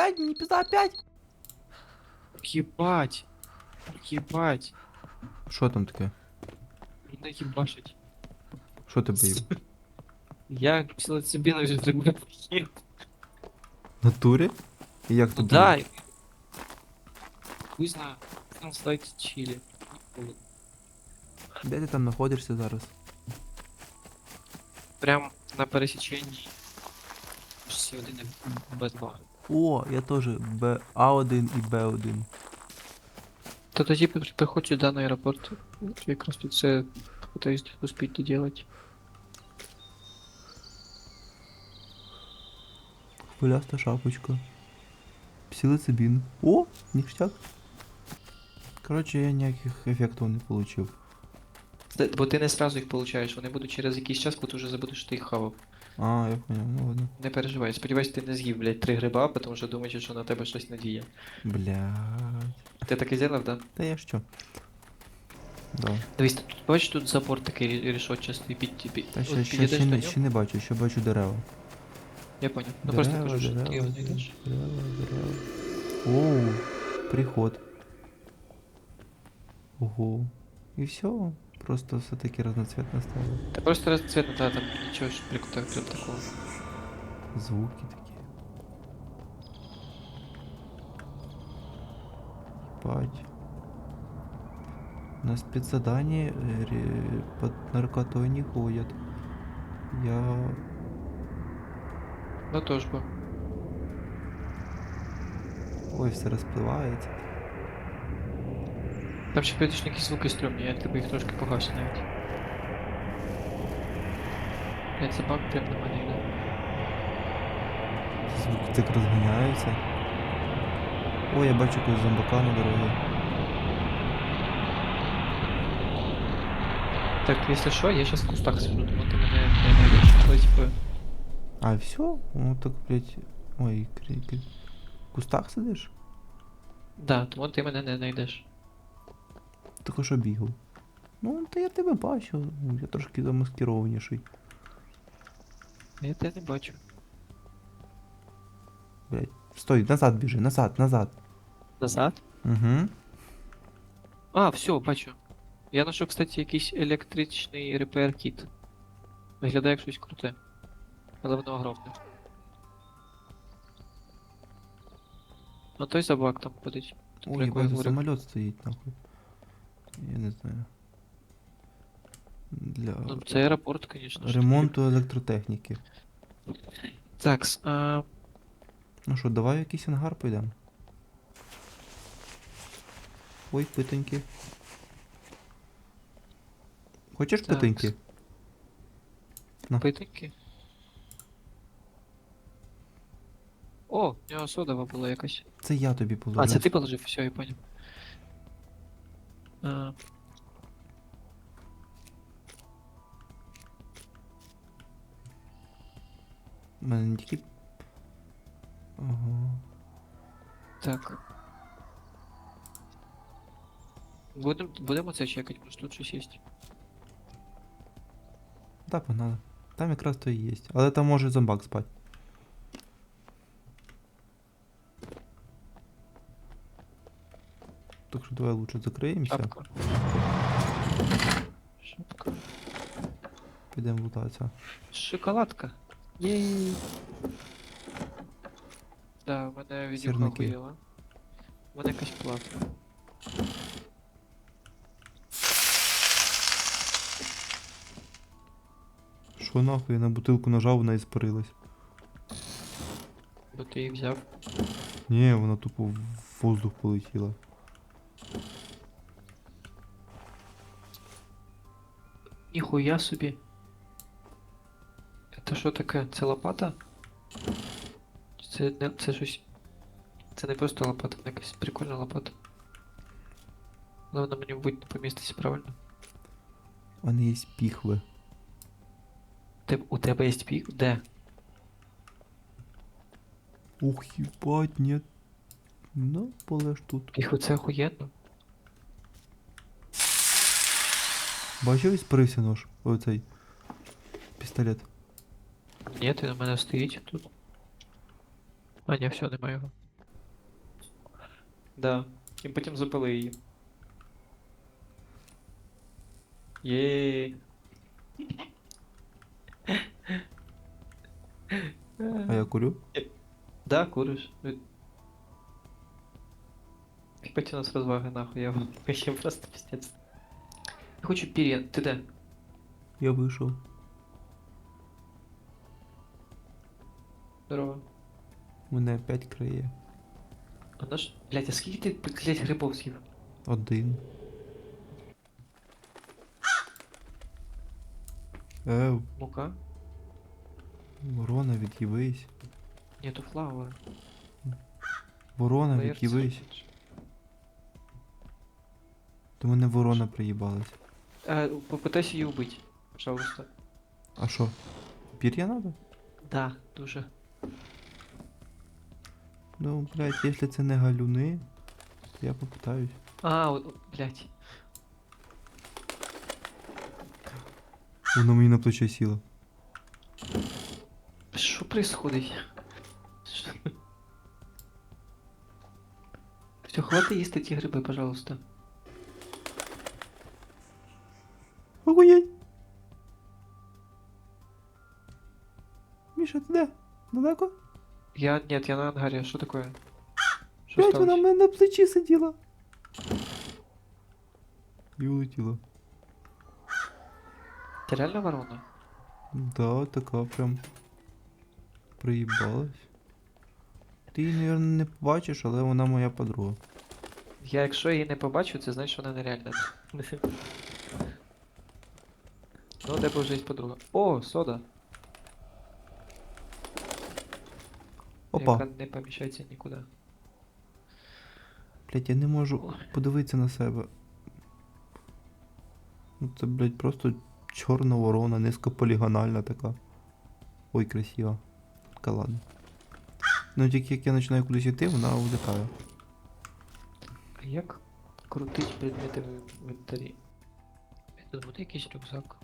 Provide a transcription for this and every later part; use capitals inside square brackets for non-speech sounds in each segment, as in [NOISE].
Блядь, мені пізда опять. Єбать. Єбать. Що там таке? Мене їбашить. Що ти боїв? Я псилоцибіна вже зробив. Натурі? І як Ну тут? да. Хуй знаю. Там стоїть чилі. Де ти там знаходишся зараз? Прям на пересіченні. Всі один Б2. О, я теж Б А1 і Б1. То тоді при- приходь сюди на аеропорт. Якраз тут це пытаюсь успеть доделать. Хвиляста шапочка. Псилоцибін. О, ништяк. Коротше, я ніяких ефектів не получив. Бо ти не сразу їх получаєш, вони будуть через якийсь час, коли ти вже забудеш, що ти їх хавав. А, я понял, ну ладно. Не переживай, сподіваюсь, ти не з'їв, блядь, три гриба, тому що думаєш, що на тебе щось надіє. Блядь. Ти так і зробив, да? Та я що? Да. Дивись, тут бачиш тут забор такий рішотчастий під під. Та от ще, ще, підійдеш ще, до не, нього. ще не бачу, ще бачу дерева. Я понял. Ну просто Дерева, кажу, що ти його знайдеш. дерева, дерева. Оу, приход. Ого. І все. Просто все таки разноцветно стало. Та просто розцвітно, та там прикута прям такого. Звуки такі. Ебать. На спецзадании э, под наркотой не ходят. Я... Ну тож бо. Ой, все розпливається. Там ще прийдеш якісь звуки стрьомні, я тебе їх трошки погасю навіть. Блять, собак прям на мене йде. Звуки так розганяються. Ой, я бачу якогось зомбака на дорозі. Так, якщо що, я зараз в кустах сижу, тому ти мене не знайдеш. Але типу. А, все? Ну так, блядь. Ой, крики. В кустах сидиш? Да, тому ти мене не знайдеш. Тільки що бігав. Ну, то я тебе бачу. Я трошки замаскированіший. А Я тебе не бачу. Блядь. Стой, назад біжи, назад, назад. Назад? Угу. А, все, бачу. Я знайшов, кстати, якийсь електричний репер кіт. Виглядає як щось круте. Але воно огромне. Ну той собак там ходить. Ой, я самоліт стоїть, нахуй. Я не знаю. Для Ну, це аеропорт, конечно. ж. ремонту електротехніки. Такс, а... Ну що, давай в якийсь ангар пойдемо. Ой, питоньки. Хочеш Так. питоньки? О, в нього содова була якась. Це я тобі положу. А, це ти положив, все, я понял. А, У мене не тільки. Ага. так. Будем, будемо це чекати, може тут щось є. Да, погнали. Там якраз то і є. Але там може зомбак спати. Так що давай лучше закриємося. Шапка. Шапка. Підемо лутатися. Шоколадка. Єй. Да, в мене відюха Сірники. виїла. В мене якась плата. Що нахуй, я на бутилку нажав, вона і спарилась. Бо ти її взяв. Ні, вона тупо в воздух полетіла. Ніхуя собі. Це що таке? Це лопата? Це не це щось. Це не просто лопата, це якась прикольна лопата. Але вона мені мабуть не поміститься правильно. Вони є піхви. Ти, у тебе є пік? Де? Ух, їбать, нет. Ну, полеж тут. Піх оце охуєнно. Бачив, і спарився нож. Оцей. Пістолет. Ні, ти на мене стоїть тут. А, ні, все, немає його. Да. І потім запили її. Єй. А я курю? Да, куриш. Ебать у нас розваги нахуй, я вообще просто пиздец. Я хочу ти де? Я вийшов. Здорово. Мене опять криє. А наш... Блять, а скільки ти, блять, грибов з'їв? Один. Ев, Мука? ворона, від'ївись. Нету флаура. Ворона, Наверное, від'ївись. До мене ворона приїбалась. А, попытайся її убити, пожалуйста. А що? Пір'я надо? Да, дуже. Ну, блядь, якщо це не галюни, то я попитаюсь. А, о- блять. Воно мені на плече сіло. Що происходить? Що? Все, хвати їсти ті гриби, пожалуйста. Охуєть! Міша, ти де? Далеко? Я, нет, я на ангаре, что такое? Что Блять, в сталося? мене на плечі сиділа. І улетіла. Ти реально ворона? Да, така прям приїбалась. Ти її, мабуть, не побачиш, але вона моя подруга. Я якщо її не побачу, це значить, що вона нереальна. [LAUGHS] Ну, тебе вже є подруга. О, сода. Опа, Яка не поміщається нікуди. блять, я не можу подивитися на себе. Ну це, блять, просто чорна ворона, низькополігональна така. Ой, красива. Така ладно. Ну тільки як я починаю кудись йти, вона улітає. А як крутить предмети в інвентарі? Тут буде якийсь рюкзак.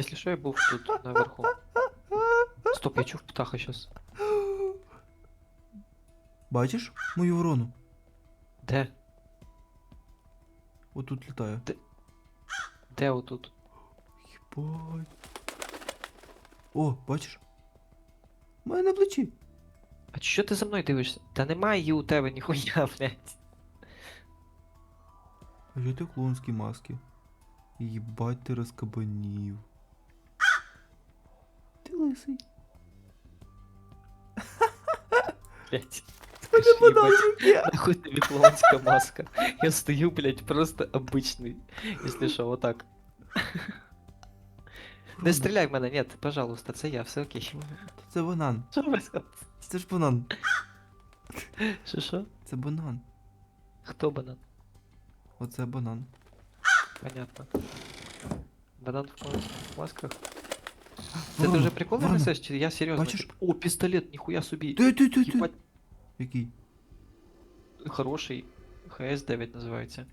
Якщо що, я був тут наверху. Стоп, я чув птаха щас. Бачиш мою ворону? Де? Отут літає. Де отут? Єбать. О, бачиш? У мене на плечі. А що ти за мною дивишся? Та немає її у тебе ніхуя, блядь. А що ти в маски? Єбать ти розкабанів. Ти лисий. Блядь. Мене Скажи, їбать, подобається. Нахуй тобі клоунська маска. Я стою, блядь, просто обычный. Если що, отак. Не стріляй в мене, ні, пожалуйста, це я, все окей. Це банан. Що ви Це ж банан. Що що? Це банан. Хто банан? Оце банан. Понятно. Банан в клоунських масках. Це ти Ворона, вже приколи ворона. несеш, чи я серйозно? Бачиш? Типу, О, пістолет, ніхуя собі. Ти, ти, ти, ти. Єбать, Який? хороший. ХС-9 називається.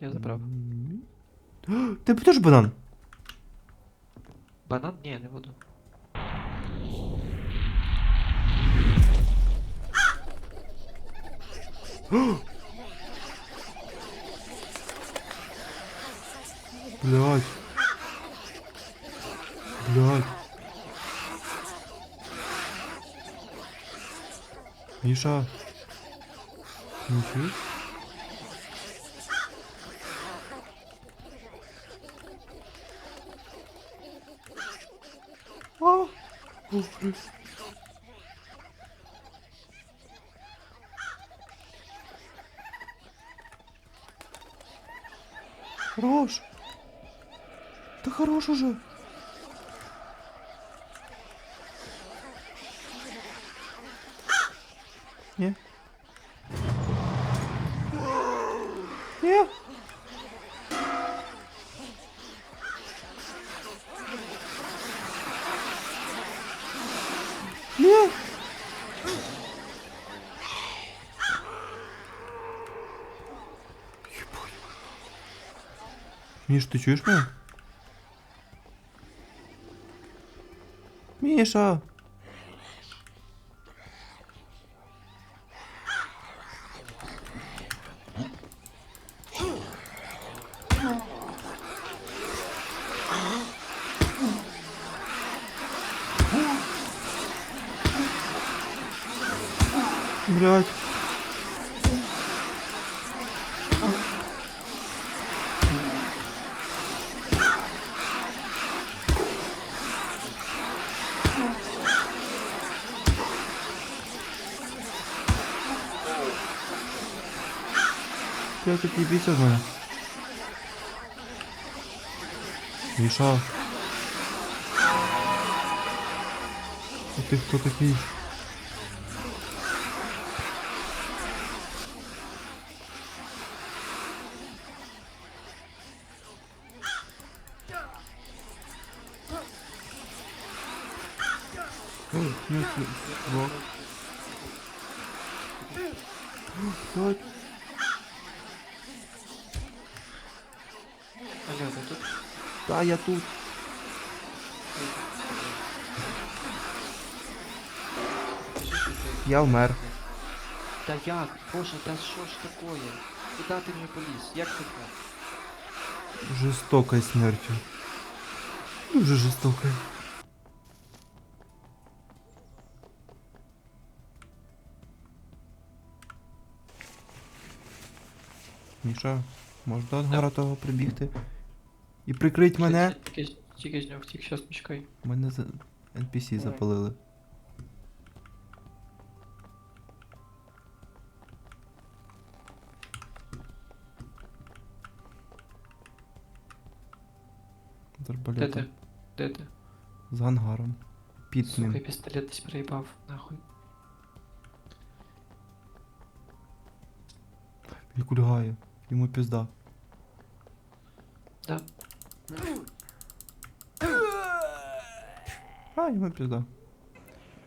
Я забрав. М. О, Тебе теж банан? Банан? Ні, не буду. Блядь. Блядь. Миша. Чуешь? А! Блядь. Хорош. Да хорош уже. Не. Не. Не. Миш, ты чуешь меня? Міша! Блять. Я такий бійся з мене. Міша. А ти хто такий? Ой, ні, ні, во. Ой, Алло, ви тут? Та я тут. Я вмер. Та як? Боже, та що ж такое? Куда ти мені поліз? Як ти так? Жестокой смертью. Дуже жестокой. Міша, можеш до ангара того прибігти? І прикрить мене? Тільки, тільки з нього втік, щас мішкай. Мене за... NPC запалили. Де ти? Де ти? З ангаром. Під Сука, ним. пістолет десь проїбав, нахуй. Він кульгає. Йому пізда. Да. А, йому пізда.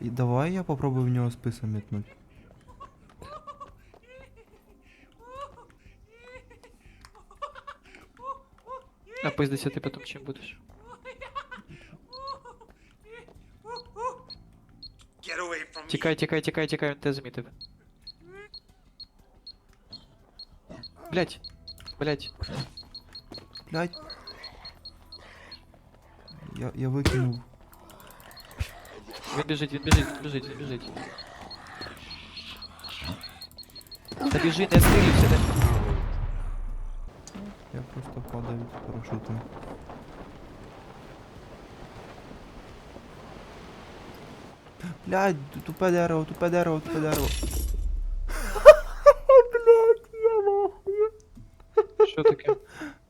І давай я попробую в нього списом метнуть. А пиздися ти потім чим будеш? Get away from me. Тікай, тікай, тікай, тікай, він тебе замітив. Блять. Блять. Блять. Я, я викинув. Він біжить, він біжить, він біжить, він біжить. Та біжи, не стрілюйся, не... Я просто падаю з парашутом. Блядь, ту- тупе дерево, тупе дерево, тупе дерево. [LAUGHS] Блядь, я нахуй. Що таке?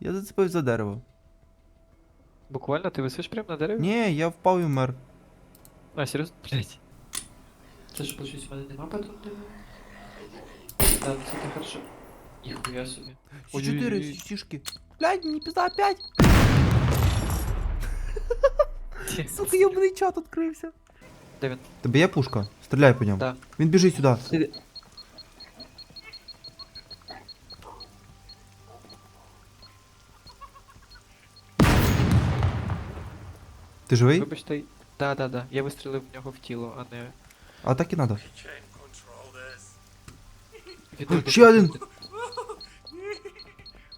Я зацепив за дерево. Буквально ти висиш прямо на дереві? Ні, я впав і вмер. А, серйозно? Блять. Це ж получить, в мене нема патронів? Да, ну це так хорошо. Ніхуя собі. Сі чотири, Ой-ой-ой. сі тішки. Блядь, мені пізда опять. Сука, ёбаний чат відкрився. Де він? Тебе є пушка? Стріляй по ньому. Да. Він біжить сюди. Сиди. Ти живий? Вибачте. Да, да, да. Я вистрілив в нього в тіло, а не. А так і надо. Can't control this. Відійди. Ще один.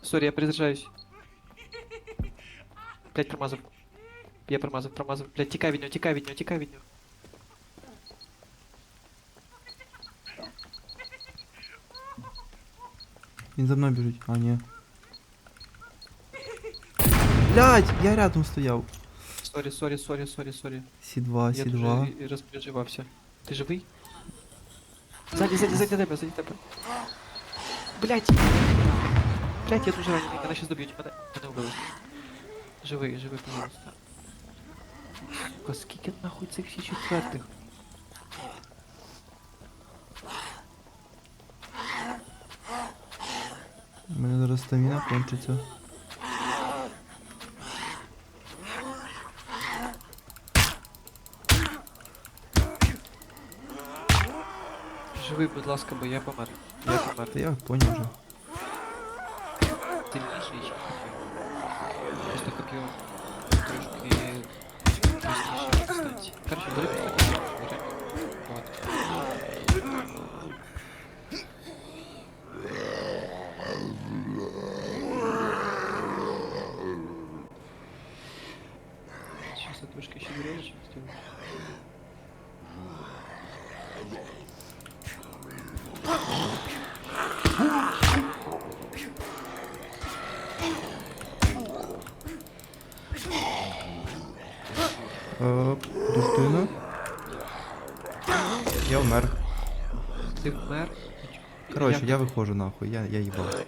Сорі, я перезаряджаюсь. Блять, промазав. Я промазав, промазав. Блять, тікай від нього, тікай від нього, тікай від нього. Він за мною біжить. А, ні. Блядь, я рядом стояв. Сорі, сорі, сорі, сорі, сорі. Сі-2, Я Сі-2. дуже і- і розпереживався. Ти живий? Ззаді, ззаді, ззаді тебе, ззаді тебе. Блять! Блять, я дуже ранений, мене щас доб'ють, мене, мене вбили. Живий, живий, пожалуйста. Сука, скільки нахуй цих всі четвертих? У мене зараз стаміна кончиться. Живий, будь ласка, бо я помер. Я помер. Та я поняв вже. Сильніший, ніж хотів. Просто хотів трошки простіше, кстати. Короче, бери просто. Бери. Вот. Сейчас от вышки еще веревочек сделаю. Коротше, я виходжу нахуй, я, я їбав.